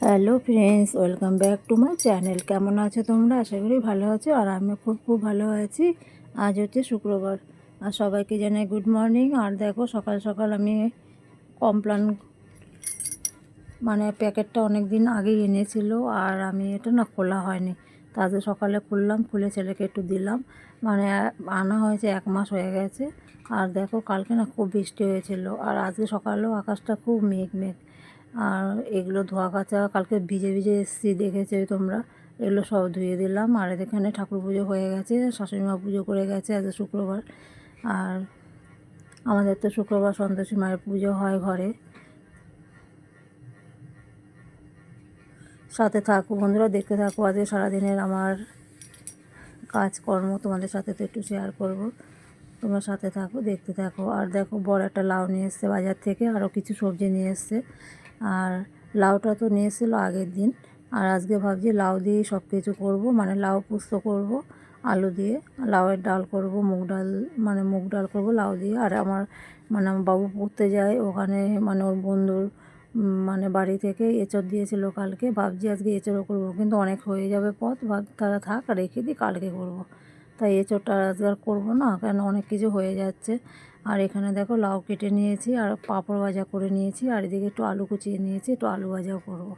Hello friends, welcome back to my channel. কেমন আছো তোমরা? আশা করি ভালো আছো আর আমি খুব খুব ভালো আছি। আজ হচ্ছে শুক্রবার। আর সবাইকে জানাই গুড মর্নিং। আর দেখো, সকাল সকাল আমি কমপ্লান মানে প্যাকেটটা অনেক দিন আগেই এনেছিল আর আমি এটা না খোলা হয়নি। তাদের সকালে খুললাম, খুলে ছেলেকে একটু দিলাম। মানে আনা হয়েছে এক মাস হয়ে গেছে। আর দেখো, কালকে না খুব বৃষ্টি হয়েছিল। আর আজকে সকালেও আকাশটা খুব মেঘ মেঘ। আর এগুলো ধোয়া কাচা কালকে ভিজে ভিজে এসেছি, দেখেছে তোমরা। এগুলো সব ধুয়ে দিলাম। আর এখানে ঠাকুর পুজো হয়ে গেছে, শাশুড়ি মা পুজো করে গেছে আজ শুক্রবার। আর আমাদের তো শুক্রবার সন্তোষী মায়ের পুজো হয় ঘরে। সাথে থাকো বন্ধুরা, দেখতে থাকো আজকে সারাদিনের আমার কাজকর্ম। তোমাদের সাথে তো একটু শেয়ার করব। তোমরা সাথে থাকো, দেখতে থাকো। আর দেখো, বড় একটা লাউ নিয়ে এসছে বাজার থেকে আরও কিছু সবজি নিয়ে এসছে। আর লাউটা তো নিয়ে এসেছিল আগের দিন। আর আজকে ভাবছি লাউ দিয়ে সব কিছু করব মানে লাউ পুস্ত করব, আলু দিয়ে, লাউয়ের ডাল করব, মুগ ডাল মানে মুগ ডাল করব, লাউ দিয়ে। আর আমার মানে আমার বাবু পড়তে যায়, ওখানে মানে ওর বন্ধুর মানে বাড়ি থেকে এঁচড় দিয়েছিল কালকে। ভাবছি আজকে এঁচড়ও করব, কিন্তু অনেক হয়ে যাবে পথ, ভাব, তারা থাক রেখে দিই, কালকে করব। তাই এঁচড়টা আজকে আর করব না, কেন অনেক কিছু হয়ে যাচ্ছে। আর এখানে দেখো লাউ কেটে নিয়েছি, আর পাঁপড় ভাজা করে নিয়েছি, আর এদিকে একটু আলু কুচিয়ে নিয়েছি, একটু আলু ভাজাও করব।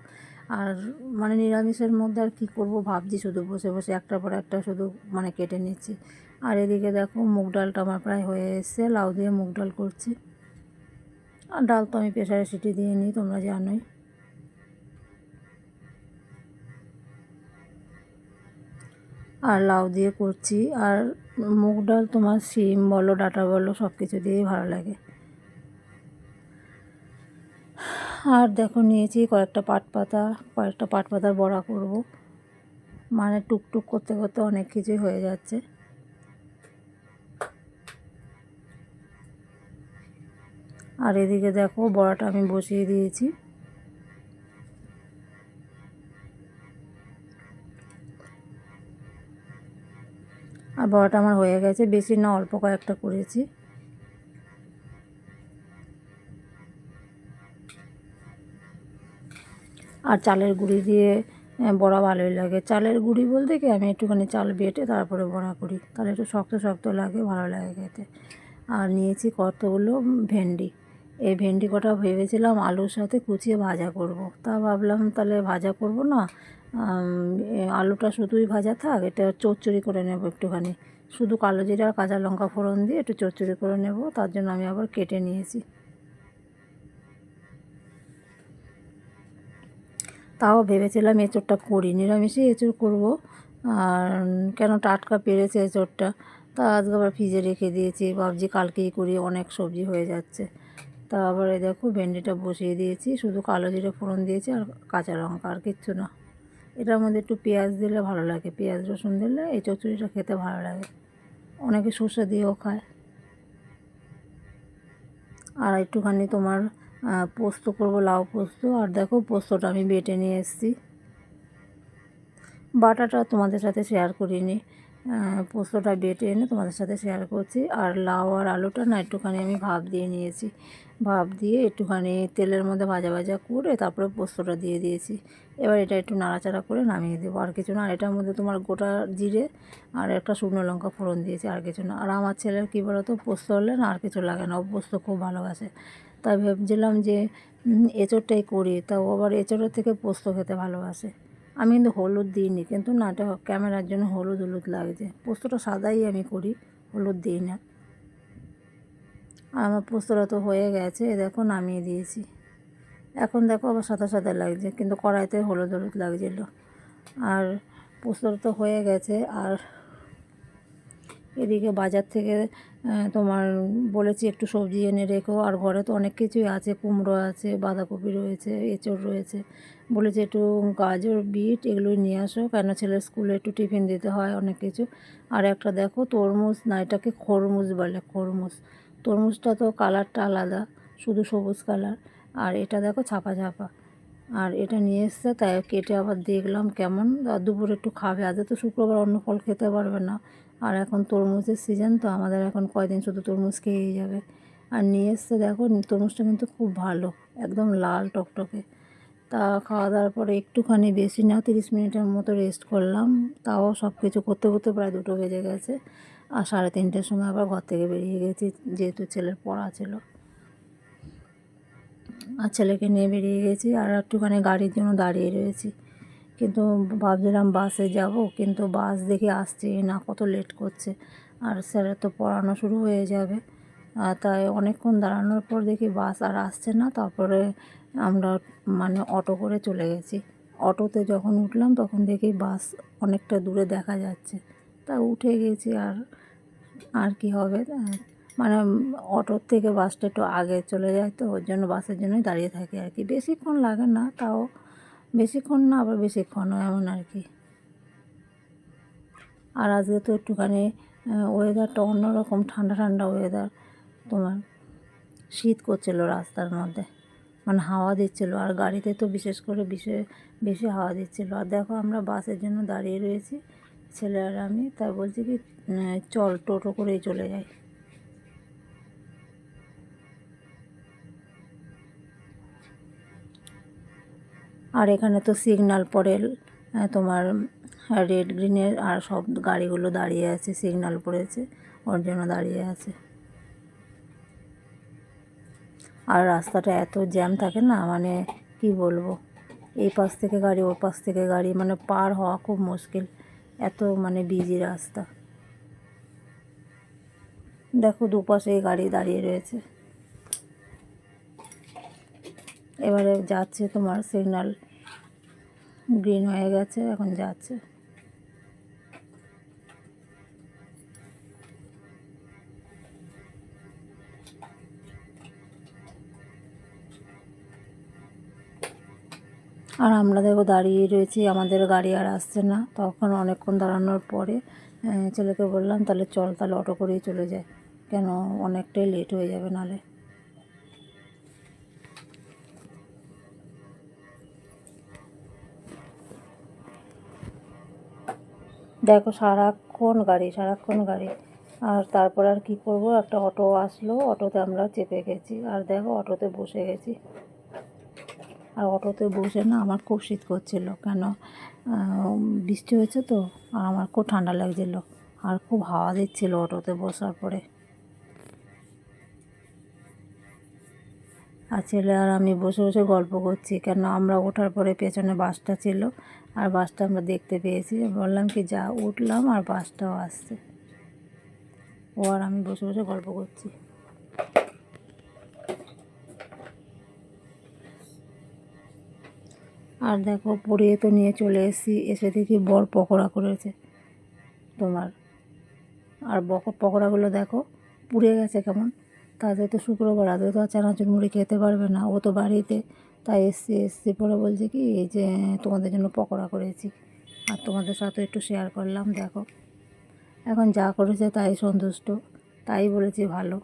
আর মানে নিরামিষের মধ্যে আর কী করব ভাবছি, শুধু বসে বসে একটার পর একটা শুধু মানে কেটে নিচ্ছি। আর এদিকে দেখো মুগ ডালটা আমার প্রায় হয়ে এসছে, লাউ দিয়ে মুগ ডাল করছি। আর ডাল তো আমি প্রেশারে সিটি দিয়ে নিই, তোমরা জানোই। আর লাউ দিয়ে করছি। আর মুগ ডাল তোমার শিম বলো, ডাটা বলো সব কিছু দিয়েই ভালো লাগে। আর দেখো, নিয়েছি কয়েকটা পাট পাতা কয়েকটা পাট পাতার বড়া করব। মানে টুকটুক করতে করতে অনেক কিছুই হয়ে যাচ্ছে। আর এদিকে দেখো, বড়াটা আমি বসিয়ে দিয়েছি। আর বড়াটা আমার হয়ে গেছে। বেশি না, অল্প কয়েকটা করেছি। আর চালের গুঁড়ি দিয়ে বড়া ভালোই লাগে। চালের গুঁড়ি বলতে কি, আমি একটুখানি চাল বেটে তারপরে বড়া করি। তাহলে একটু শক্ত শক্ত লাগে, ভালো লাগে খেতে। আর নিয়েছি কতগুলো ভেন্ডি। এই ভেন্ডি কটা ভেবেছিলাম আলুর সাথে কুচিয়ে ভাজা করব। তা ভাবলাম তাহলে ভাজা করব না আলুটা শুধুই ভাজা থাক, এটা চচ্চড়ি করে নেব একটুখানি। শুধু কালো জিরা কাঁচা লঙ্কা ফোড়ন দিয়ে একটু চচ্চড়ি করে নেব, তার জন্য আমি আবার কেটে নিয়েছি। তাও ভেবেছিলাম এঁচোড়টা করি নিরামিষে এঁচোড় করব, আর কেন টাটকা পেরেছে এঁচোড়টা, তা আজকে আবার ফ্রিজে রেখে দিয়েছি, ভাবছি কালকেই করি, অনেক সবজি হয়ে যাচ্ছে। তা আবার দেখো ভেন্ডিটা বসিয়ে দিয়েছি, শুধু কালো জিরে ফোড়ন দিয়েছি আর কাঁচা লঙ্কা আর কিচ্ছু না। এটার মধ্যে একটু পেঁয়াজ দিলে ভালো লাগে। পেঁয়াজ, রসুন দিলে এই চচড়িটা খেতে ভালো লাগে। অনেকে সর্ষে দিয়েও খায়। আর একটুখানি তোমার পোস্ত করব, লাউ পোস্ত। আর দেখো পোস্তটা আমি বেটে নিয়ে এসেছি। বাটাটা তোমাদের সাথে শেয়ার করিনি। পোস্তটা বেটে এনে তোমাদের সাথে শেয়ার করছি। আর লাউ আর আলুটা না একটুখানি আমি ভাপ দিয়ে নিয়েছি। ভাপ দিয়ে একটুখানি তেলের মধ্যে ভাজা ভাজা করে তারপরে পোস্তটা দিয়ে দিয়েছি। এবার এটা একটু নাড়াচাড়া করে নামিয়ে দেবো। আর কিছু না আর এটার মধ্যে তোমার গোটা জিরে আর একটা শুকনো লঙ্কা ফোড়ন দিয়েছি আর কিছু না। আর আমার ছেলের কী বলতো, পোস্ত হলে না আর কিছু লাগে না, ও পোস্ত খুব ভালোবাসে। তাই ভেবছিলাম যে এঁচোড়টাই করি, তা ও আবার এঁচোড়ের থেকে পোস্ত খেতে ভালোবাসে। আমি কিন্তু হলুদ দিইনি, কিন্তু না, এটা ক্যামেরার জন্য হলুদ হলুদ লাগছে পোস্তটা সাদাই আমি করি, হলুদ দিই না। আর আমার পোস্তটা তো হয়ে গেছে, এ দেখো নামিয়ে দিয়েছি। এখন দেখো আবার সাদা সাদা লাগছে, কিন্তু কড়াইতে হলুদ হলুদ লাগছিল। আর পোস্তটা তো হয়ে গেছে, আর এদিকে বাজার থেকে তোমার বলেছি একটু সবজি এনে রেখো, আর ঘরে তো অনেক কিছুই আছে, কুমড়ো আছে, বাঁধাকপি রয়েছে, এঁচড় রয়েছে। বলেছি একটু গাজর, বিট এগুলোই নিয়ে আসো, কেন ছেলের স্কুলে একটু টিফিন দিতে হয় অনেক কিছু। আর একটা দেখো তরমুজ, না এটাকে খরমুজ বলে, খরমুজ। তরমুজটা তো কালারটা আলাদা, শুধু সবুজ কালার। আর এটা দেখো ছাপা ছাপা। আর এটা নিয়ে এসছে, তাই কেটে আবার দেখলাম কেমন। আর দুপুরে একটু খাবে, আজ তো শুক্রবার অন্য ফল খেতে পারবে না। আর এখন তরমুজের সিজন তো আমাদের এখন কয়দিন শুধু তরমুজ খেয়েই যাবে। আর নিয়ে এসছে দেখো, তরমুজটা কিন্তু খুব ভালো, একদম লাল টকটকে। তা খাওয়া দাওয়ার পরে একটুখানি বেশি না, তিরিশ মিনিটের মতো রেস্ট করলাম। তাও সব কিছু করতে করতে প্রায় দুটো বেজে গেছে। আর সাড়ে তিনটের সময় আবার ঘর থেকে বেরিয়ে গেছি, যেহেতু ছেলের পড়া ছিল। আর ছেলেকে নিয়ে বেরিয়ে গেছি আর একটুখানি গাড়ির জন্য দাঁড়িয়ে রয়েছি। কিন্তু ভাবছিলাম বাসে যাব, কিন্তু বাস দেখে আসছে না, কত লেট করছে। আর স্যারের তো পড়ানো শুরু হয়ে যাবে। আর তাই অনেকক্ষণ দাঁড়ানোর পর দেখি বাস আর আসছে না, তারপরে আমরা মানে অটো করে চলে গেছি। অটোতে যখন উঠলাম, তখন দেখি বাস অনেকটা দূরে দেখা যাচ্ছে। তা উঠে গেছি আর আর কি হবে? মানে অটোর থেকে বাসটা একটু আগে চলে যায় তো, ওর জন্য বাসের জন্যই দাঁড়িয়ে থাকি আর কি। বেশিক্ষণ লাগে না, তাও বেশিক্ষণ না, আবার বেশিক্ষণও এমন আর কি। আর আজকে তো একটুখানি ওয়েদারটা অন্যরকম, ঠান্ডা ঠান্ডা ওয়েদার তোমার শীত করছিল রাস্তার মধ্যে মানে হাওয়া দিচ্ছিল। আর গাড়িতে তো বিশেষ করে বিশেষ বেশি হাওয়া দিচ্ছিল। আর দেখো আমরা বাসের জন্য দাঁড়িয়ে রয়েছি। ছেলে আর আমি তাই বলছি কি চল টোটো করেই চলে যাই। আর এখানে তো সিগনাল আহ, তোমার রেড গ্রিনের আর সব গাড়িগুলো দাঁড়িয়ে আছে সিগনাল পড়েছে ওর জন্য দাঁড়িয়ে আছে। আর রাস্তাটা এত জ্যাম থাকে না মানে কি বলব এই পাশ থেকে গাড়ি ওর পাশ থেকে গাড়ি মানে পার হওয়া খুব মুশকিল। এত মানে বিজি রাস্তা। দেখো দুপাশে গাড়ি দাঁড়িয়ে রয়েছে। এবারে যাচ্ছে তোমার সিগনাল গ্রিন হয়ে গেছে, এখন যাচ্ছে। আর আমরা দেখো দাঁড়িয়ে রয়েছি, আমাদের গাড়ি আর আসছে না। তখন অনেকক্ষণ দাঁড়ানোর পরে ছেলেকে বললাম, তাহলে চল তাহলে অটো করেই চলে যায় কেন? অনেকটাই লেট হয়ে যাবে নালে দেখো, সারাক্ষণ গাড়ি সারাক্ষণ গাড়ি। আর তারপর আর কি করব? একটা অটো আসলো, অটোতে আমরা চেপে গেছি। আর দেখো, অটোতে বসে গেছি। আর অটোতে বসে না আমার খুব শীত করছিল। কেন? বৃষ্টি হয়েছে তো, আর আমার খুব ঠান্ডা লাগছিল। আর খুব হাওয়া দিচ্ছিল অটোতে বসার পরে। আর ছেলে আর আমি বসে বসে গল্প করছি। কেন? আমরা ওঠার পরে পেছনে বাসটা ছিল, আর বাসটা আমরা দেখতে পেয়েছি। বললাম কি, যা, উঠলাম আর বাসটাও আসছে। ও আর আমি বসে বসে গল্প করছি। আর দেখো পড়িয়ে তো নিয়ে চলে এসেছি, এসে দেখি বর পকোড়া করেছে তোমার। আর বক, পকোড়াগুলো দেখো পুড়ে গেছে কেমন। তাদের তো শুক্রবার আদৌ তো আর চানাচুর মুড়ি খেতে পারবে না, ও তো বাড়িতে। তাই এসছি এসছি পরে বলছে কি, এই যে তোমাদের জন্য পকোড়া করেছি। আর তোমাদের সাথে একটু শেয়ার করলাম, দেখো। এখন যা করেছে তাই সন্তুষ্ট, তাই বলেছি ভালো।